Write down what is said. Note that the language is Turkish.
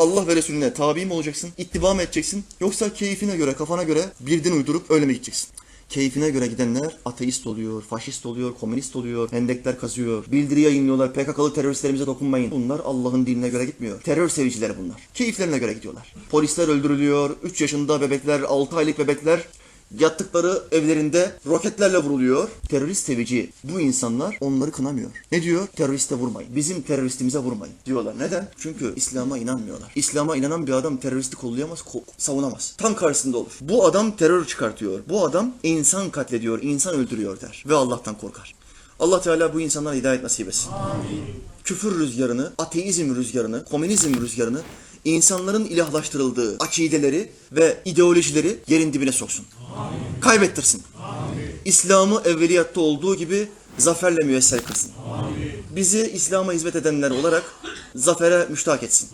Allah ve Resulüne tabi mi olacaksın? İttiba edeceksin? Yoksa keyfine göre, kafana göre bir din uydurup öyle mi gideceksin? Keyfine göre gidenler ateist oluyor, faşist oluyor, komünist oluyor, hendekler kazıyor, bildiri yayınlıyorlar, PKK'lı teröristlerimize dokunmayın. Bunlar Allah'ın dinine göre gitmiyor. Terör sevicileri bunlar. Keyiflerine göre gidiyorlar. Polisler öldürülüyor, 3 yaşında bebekler, 6 aylık bebekler yattıkları evlerinde roketlerle vuruluyor. Terörist sevici bu insanlar onları kınamıyor. Ne diyor? Teröriste vurmayın. Bizim teröristimize vurmayın diyorlar. Neden? Çünkü İslam'a inanmıyorlar. İslam'a inanan bir adam teröristi kollayamaz, ko- savunamaz. Tam karşısında olur. Bu adam terör çıkartıyor. Bu adam insan katlediyor, insan öldürüyor der. Ve Allah'tan korkar. Allah Teala bu insanlara hidayet nasip etsin. Küfür rüzgarını, ateizm rüzgarını, komünizm rüzgarını, insanların ilahlaştırıldığı akideleri ve ideolojileri yerin dibine soksun. Kaybettirsin. İslam'ı evveliyatta olduğu gibi zaferle müyesser kılsın. Bizi İslam'a hizmet edenler olarak zafere müştak etsin.